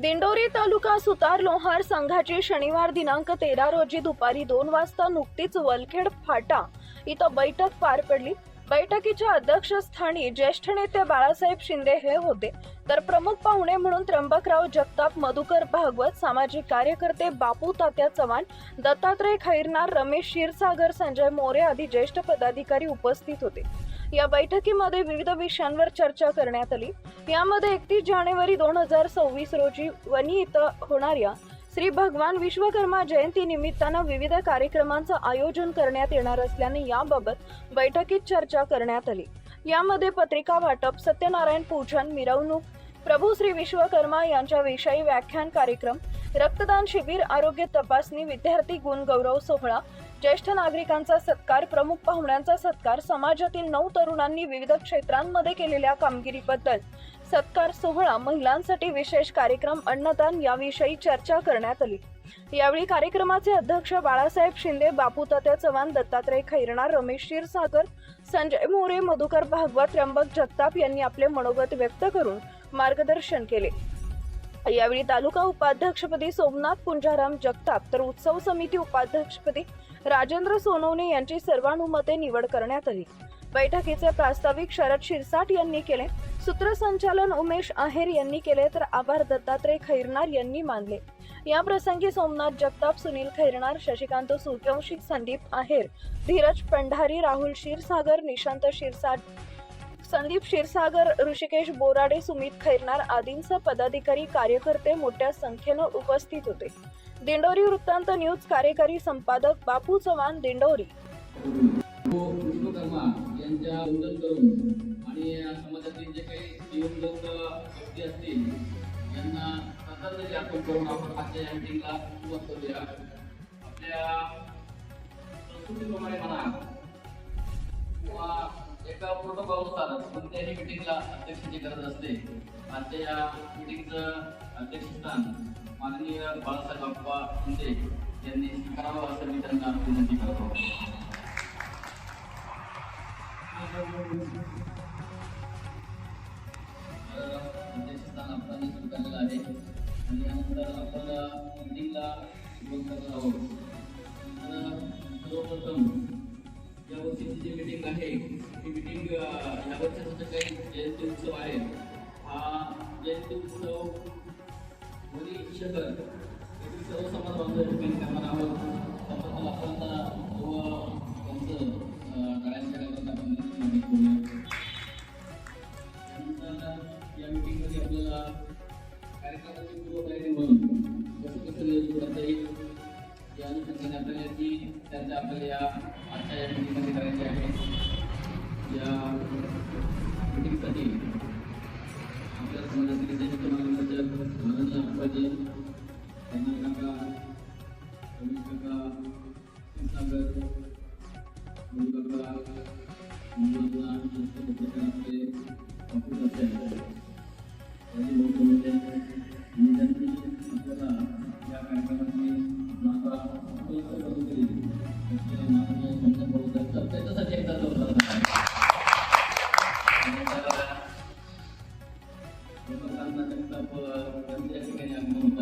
दिंडोरी तालुका सुतार लोहार संघाची शनिवार दिनांक तेरा रोजी दुपारी दोन वाजता नुकतीच वलखेड फाटा इथं बैठक पार पडली. बैठकीच्या अध्यक्षस्थानी ज्येष्ठ नेते बाळासाहेब शिंदे हे होते. तर प्रमुख पाहुणे म्हणून त्र्यंबकराव जगताप मधुकर भागवत सामाजिक कार्यकर्ते बापू तात्या चव्हाण दत्तात्रय खैरनार रमेश क्षीरसागर संजय मोरे आदी ज्येष्ठ पदाधिकारी उपस्थित होते. या बैठकीमध्ये विविध विषयांवर चर्चा करण्यात आली. यामध्ये एकतीस जानेवारी दोन हजार सव्वीस रोजी वणी इथं होणाऱ्या श्री भगवान विश्वकर्मा जयंती निमित्तानं विविध कार्यक्रमांचं आयोजन करण्यात येणार असल्याने याबाबत बैठकीत चर्चा करण्यात आली. यामध्ये पत्रिका वाटप सत्यनारायण पूजन मिरवणूक प्रभू श्री विश्वकर्मा यांच्याविषयी व्याख्यान कार्यक्रम रक्तदान शिबिर आरोग्य तपासणी विद्यार्थी गुण गौरव सोहळा ज्येष्ठ नागरिकांचा सत्कार प्रमुख पाहुण्यांचा सत्कार समाजातील नऊ तरुणांनी विविध क्षेत्रांमध्ये केलेल्या कामगिरीबद्दल सत्कार सोहळा महिलांसाठी विशेष कार्यक्रम अन्नदान याविषयी चर्चा करण्यात आली. यावेळी कार्यक्रमाचे अध्यक्ष बाळासाहेब शिंदे बापू तात्या चव्हाण दत्तात्रय खैरणार रमेश क्षीरसागर संजय मोरे मधुकर भागवत त्र्यंबक जगताप यांनी आपले मनोगत व्यक्त करून मार्गदर्शन केले. यावेळी तालुका उपाध्यक्षपदी सोमनाथ पुंजाराम जगताप तर उत्सव समिती उपाध्यक्षपदी राजेंद्र सोनवणे यांची सर्वानुमते निवड करण्यात आली बैठकीचे प्रास्ताविक शरद शिरसाट यांनी केले. सूत्रसंचालन उमेश आहेर यांनी केले तर आभार दत्तात्रय खैरनार यांनी मानले. या प्रसंगी सोमनाथ जगताप सुनील खैरनार शशिकांत सूर्यवंशी संदीप आहेर धीरज पंढारी राहुल क्षीरसागर निशांत शिरसाट संदीप क्षीरसागर ऋषिकेश बोराडे सुमित खैरनार आदींसह पदाधिकारी कार्यकर्ते मोठ्या संख्येनं उपस्थित होते. दिंडोरी वृत्तांत न्यूज कार्यकारी संपादक बापू चव्हाण दिंडोरी. हो, यांच्या वंदन करून आणि समाजातील जे काही व्यक्ती असतील यांना श्रद्धांजली अर्पण करून आपण आजच्या या सुरुवात करूया. आपल्या संस्कृतीप्रमाणे म्हणा किंवा प्रोटोकॉल असतात कोणत्याही मिटिंगला अध्यक्षाची गरज असते. आजच्या या मिटिंगचं अध्यक्षस्थान माननीय बाळासाहेब बाप्पा शिंदे यांनी स्वीकारावं असं मी त्यांना विनंती करतो. अध्यक्षस्थान आपण स्वीकारलेलं आहे. आणि यानंतर आपण मिटिंगला सुरुवात करणार आहोत. सर्वप्रथम या वर्षीची जी मिटिंग आहे ही मीटिंग या वर्षाचा जो काही जयंती उत्सव आहे हा जयंती उत्सव वरील शहर येथील सर्व समाज बांधव या ठिकाणी करणार आहोत त्याबद्दल आपण सर्व त्यांचं अं, टाळ्यांच्या गजरात आपण त्यांची मागणी करूया त्यानंतर या मीटिंगमध्ये आपल्याला कार्यक्रमाची पूर्वतयारी म्हणून कसं कसं नियोजन करता येईल या अनुषंगाने आपल्याला याची चर्चा आपल्याला या आजच्या या मीटिंगमध्ये करायची आहे या मीटिंगसाठी आपल्या समाजातील ज्येष्ठ मार्गदर्शक माननीय आप्पाजी त्यांना काका रमेश काका क्षीरसागर मधु काका मुलांना ज्येष्ठ पत्रकार आपले बापू तात्या यांनी मोठे मोठे आणि त्यांनी आपल्याला या कार्यक्रमाची माता लोकांना जगताप यांचं या ठिकाणी आगमन होत